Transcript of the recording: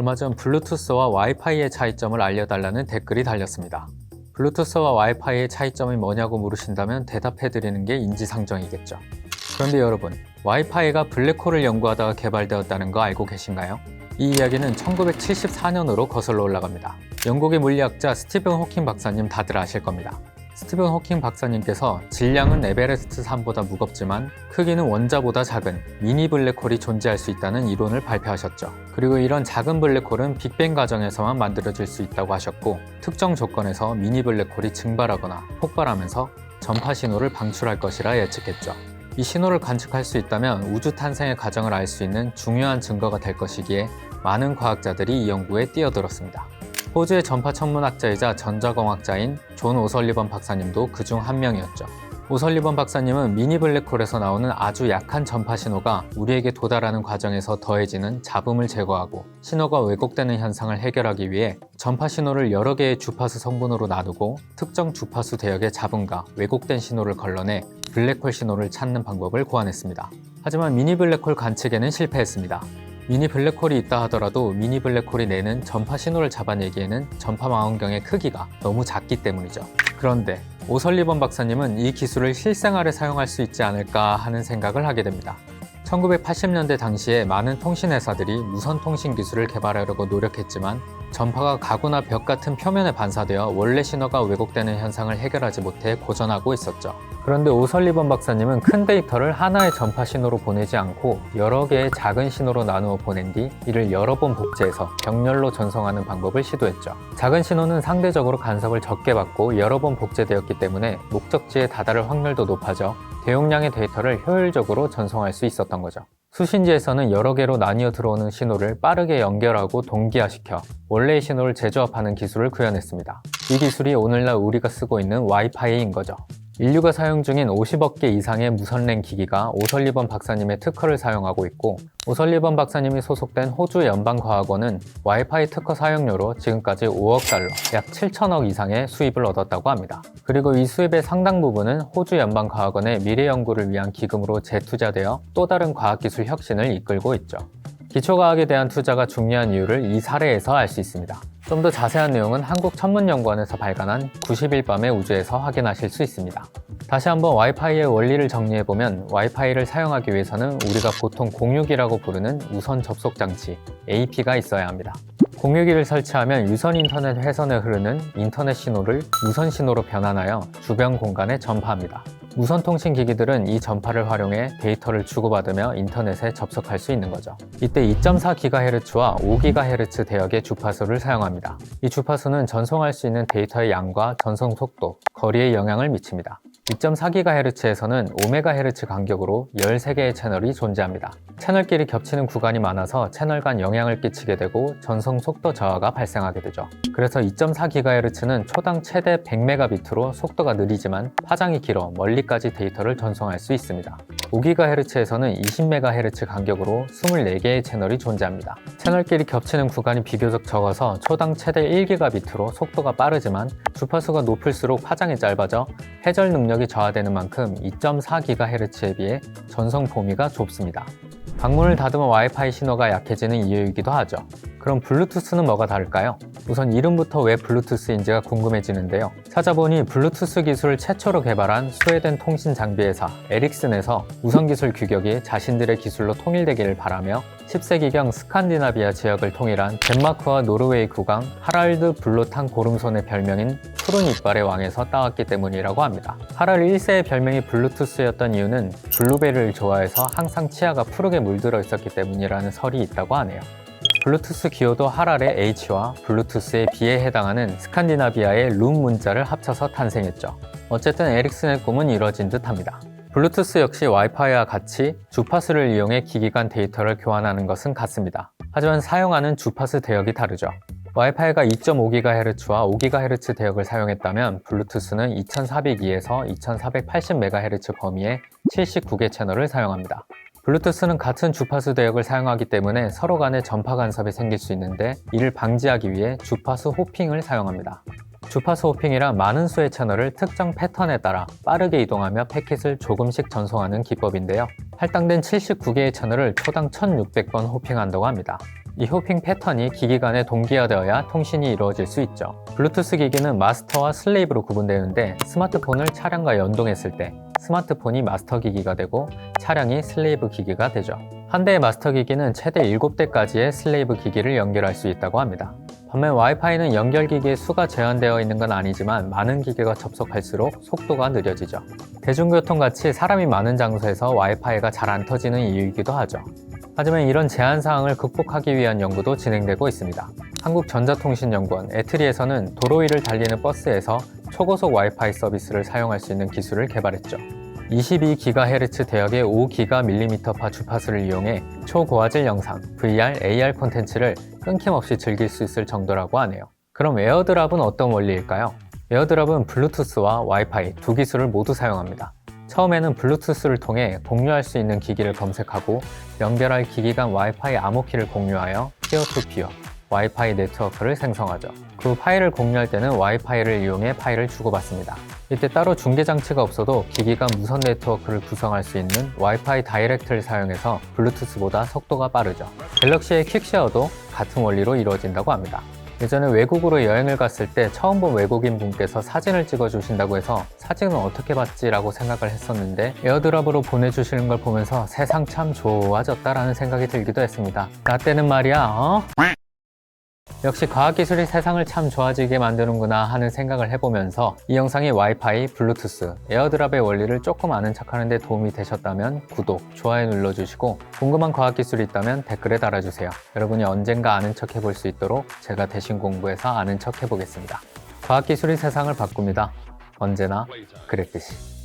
얼마 전 블루투스와 와이파이의 차이점을 알려달라는 댓글이 달렸습니다. 블루투스와 와이파이의 차이점이 뭐냐고 물으신다면 대답해드리는 게 인지상정이겠죠. 그런데 여러분, 와이파이가 블랙홀을 연구하다가 개발되었다는 거 알고 계신가요? 이 이야기는 1974년으로 거슬러 올라갑니다. 영국의 물리학자 스티븐 호킹 박사님 다들 아실 겁니다. 스티븐 호킹 박사님께서 질량은 에베레스트 산보다 무겁지만 크기는 원자보다 작은 미니 블랙홀이 존재할 수 있다는 이론을 발표하셨죠. 그리고 이런 작은 블랙홀은 빅뱅 과정에서만 만들어질 수 있다고 하셨고 특정 조건에서 미니 블랙홀이 증발하거나 폭발하면서 전파 신호를 방출할 것이라 예측했죠. 이 신호를 관측할 수 있다면 우주 탄생의 과정을 알 수 있는 중요한 증거가 될 것이기에 많은 과학자들이 이 연구에 뛰어들었습니다. 호주의 전파 천문학자이자 전자공학자인 존 오설리번 박사님도 그 중 한 명이었죠. 오설리번 박사님은 미니 블랙홀에서 나오는 아주 약한 전파 신호가 우리에게 도달하는 과정에서 더해지는 잡음을 제거하고 신호가 왜곡되는 현상을 해결하기 위해 전파 신호를 여러 개의 주파수 성분으로 나누고 특정 주파수 대역의 잡음과 왜곡된 신호를 걸러내 블랙홀 신호를 찾는 방법을 고안했습니다. 하지만 미니 블랙홀 관측에는 실패했습니다. 미니 블랙홀이 있다 하더라도 미니 블랙홀이 내는 전파 신호를 잡아내기에는 전파 망원경의 크기가 너무 작기 때문이죠. 그런데 오설리번 박사님은 이 기술을 실생활에 사용할 수 있지 않을까 하는 생각을 하게 됩니다. 1980년대 당시에 많은 통신회사들이 무선 통신 기술을 개발하려고 노력했지만 전파가 가구나 벽 같은 표면에 반사되어 원래 신호가 왜곡되는 현상을 해결하지 못해 고전하고 있었죠. 그런데 오설리번 박사님은 큰 데이터를 하나의 전파 신호로 보내지 않고 여러 개의 작은 신호로 나누어 보낸 뒤 이를 여러 번 복제해서 병렬로 전송하는 방법을 시도했죠. 작은 신호는 상대적으로 간섭을 적게 받고 여러 번 복제되었기 때문에 목적지에 다다를 확률도 높아져 대용량의 데이터를 효율적으로 전송할 수 있었던 거죠. 수신지에서는 여러 개로 나뉘어 들어오는 신호를 빠르게 연결하고 동기화시켜 원래의 신호를 재조합하는 기술을 구현했습니다. 이 기술이 오늘날 우리가 쓰고 있는 와이파이인 거죠. 인류가 사용 중인 50억 개 이상의 무선랜 기기가 오설리번 박사님의 특허를 사용하고 있고 오설리번 박사님이 소속된 호주 연방과학원은 와이파이 특허 사용료로 지금까지 5억 달러, 약 7천억 이상의 수입을 얻었다고 합니다. 그리고 이 수입의 상당 부분은 호주 연방과학원의 미래 연구를 위한 기금으로 재투자되어 또 다른 과학기술 혁신을 이끌고 있죠. 기초과학에 대한 투자가 중요한 이유를 이 사례에서 알 수 있습니다. 좀 더 자세한 내용은 한국천문연구원에서 발간한 90일 밤의 우주에서 확인하실 수 있습니다. 다시 한번 와이파이의 원리를 정리해보면 와이파이를 사용하기 위해서는 우리가 보통 공유기라고 부르는 우선 접속 장치 AP가 있어야 합니다. 공유기를 설치하면 유선 인터넷 회선에 흐르는 인터넷 신호를 무선 신호로 변환하여 주변 공간에 전파합니다. 무선 통신 기기들은 이 전파를 활용해 데이터를 주고받으며 인터넷에 접속할 수 있는 거죠. 이때 2.4GHz와 5GHz 대역의 주파수를 사용합니다. 이 주파수는 전송할 수 있는 데이터의 양과 전송 속도, 거리에 영향을 미칩니다. 2.4GHz에서는 5MHz 간격으로 13개의 채널이 존재합니다. 채널끼리 겹치는 구간이 많아서 채널 간 영향을 끼치게 되고 전송 속도 저하가 발생하게 되죠. 그래서 2.4GHz는 초당 최대 100Mb로 속도가 느리지만 파장이 길어 멀리까지 데이터를 전송할 수 있습니다. 5GHz에서는 20MHz 간격으로 24개의 채널이 존재합니다. 채널끼리 겹치는 구간이 비교적 적어서 초당 최대 1GB로 속도가 빠르지만 주파수가 높을수록 파장이 짧아져 해절 능력이 저하되는 만큼 2.4GHz에 비해 전송 범위가 좁습니다. 방문을 닫으면 와이파이 신호가 약해지는 이유이기도 하죠. 그럼 블루투스는 뭐가 다를까요? 우선 이름부터 왜 블루투스인지가 궁금해지는데요. 찾아보니 블루투스 기술을 최초로 개발한 스웨덴 통신 장비 회사 에릭슨에서 무선 기술 규격이 자신들의 기술로 통일되기를 바라며 10세기경 스칸디나비아 지역을 통일한 덴마크와 노르웨이 국왕 하랄드 블로탕 고름손의 별명인 푸른 이빨의 왕에서 따왔기 때문이라고 합니다. 하랄 1세의 별명이 블루투스였던 이유는 블루베리를 좋아해서 항상 치아가 푸르게 물들어 있었기 때문이라는 설이 있다고 하네요. 블루투스 기호도 하랄의 H와 블루투스의 B에 해당하는 스칸디나비아의 룸 문자를 합쳐서 탄생했죠. 어쨌든 에릭슨의 꿈은 이뤄진 듯 합니다. 블루투스 역시 와이파이와 같이 주파수를 이용해 기기 간 데이터를 교환하는 것은 같습니다. 하지만 사용하는 주파수 대역이 다르죠. 와이파이가 2.5GHz와 5GHz 대역을 사용했다면 블루투스는 2402에서 2480MHz 범위의 79개 채널을 사용합니다. 블루투스는 같은 주파수 대역을 사용하기 때문에 서로 간에 전파 간섭이 생길 수 있는데 이를 방지하기 위해 주파수 호핑을 사용합니다. 주파수 호핑이란 많은 수의 채널을 특정 패턴에 따라 빠르게 이동하며 패킷을 조금씩 전송하는 기법인데요. 할당된 79개의 채널을 초당 1600번 호핑한다고 합니다. 이 호핑 패턴이 기기 간에 동기화되어야 통신이 이루어질 수 있죠. 블루투스 기기는 마스터와 슬레이브로 구분되는데 스마트폰을 차량과 연동했을 때 스마트폰이 마스터 기기가 되고 차량이 슬레이브 기기가 되죠. 한 대의 마스터 기기는 최대 7대까지의 슬레이브 기기를 연결할 수 있다고 합니다. 반면 와이파이는 연결 기기의 수가 제한되어 있는 건 아니지만 많은 기기가 접속할수록 속도가 느려지죠. 대중교통 같이 사람이 많은 장소에서 와이파이가 잘 안 터지는 이유이기도 하죠. 하지만 이런 제한 사항을 극복하기 위한 연구도 진행되고 있습니다. 한국전자통신연구원 에트리에서는 도로 위를 달리는 버스에서 초고속 와이파이 서비스를 사용할 수 있는 기술을 개발했죠. 22GHz 대역의 5GM파 주파수를 이용해 초고화질 영상, VR, AR 콘텐츠를 끊김없이 즐길 수 있을 정도라고 하네요. 그럼 에어드랍은 어떤 원리일까요? 에어드랍은 블루투스와 와이파이 두 기술을 모두 사용합니다. 처음에는 블루투스를 통해 공유할 수 있는 기기를 검색하고 연결할 기기 간 와이파이 암호키를 공유하여 피어2피어 와이파이 네트워크를 생성하죠. 그 파일을 공유할 때는 와이파이를 이용해 파일을 주고받습니다. 이때 따로 중계 장치가 없어도 기기 간 무선 네트워크를 구성할 수 있는 와이파이 다이렉트를 사용해서 블루투스보다 속도가 빠르죠. 갤럭시의 퀵쉐어도 같은 원리로 이루어진다고 합니다. 예전에 외국으로 여행을 갔을 때 처음 본 외국인 분께서 사진을 찍어 주신다고 해서 사진은 어떻게 받지라고 생각을 했었는데 에어드랍으로 보내주시는 걸 보면서 세상 참 좋아졌다라는 생각이 들기도 했습니다. 나 때는 말이야, 어? 역시 과학기술이 세상을 참 좋아지게 만드는구나 하는 생각을 해보면서 이 영상이 와이파이, 블루투스, 에어드랍의 원리를 조금 아는 척하는 데 도움이 되셨다면 구독, 좋아요 눌러주시고 궁금한 과학기술이 있다면 댓글에 달아주세요. 여러분이 언젠가 아는 척 해볼 수 있도록 제가 대신 공부해서 아는 척 해보겠습니다. 과학기술이 세상을 바꿉니다. 언제나 그랬듯이.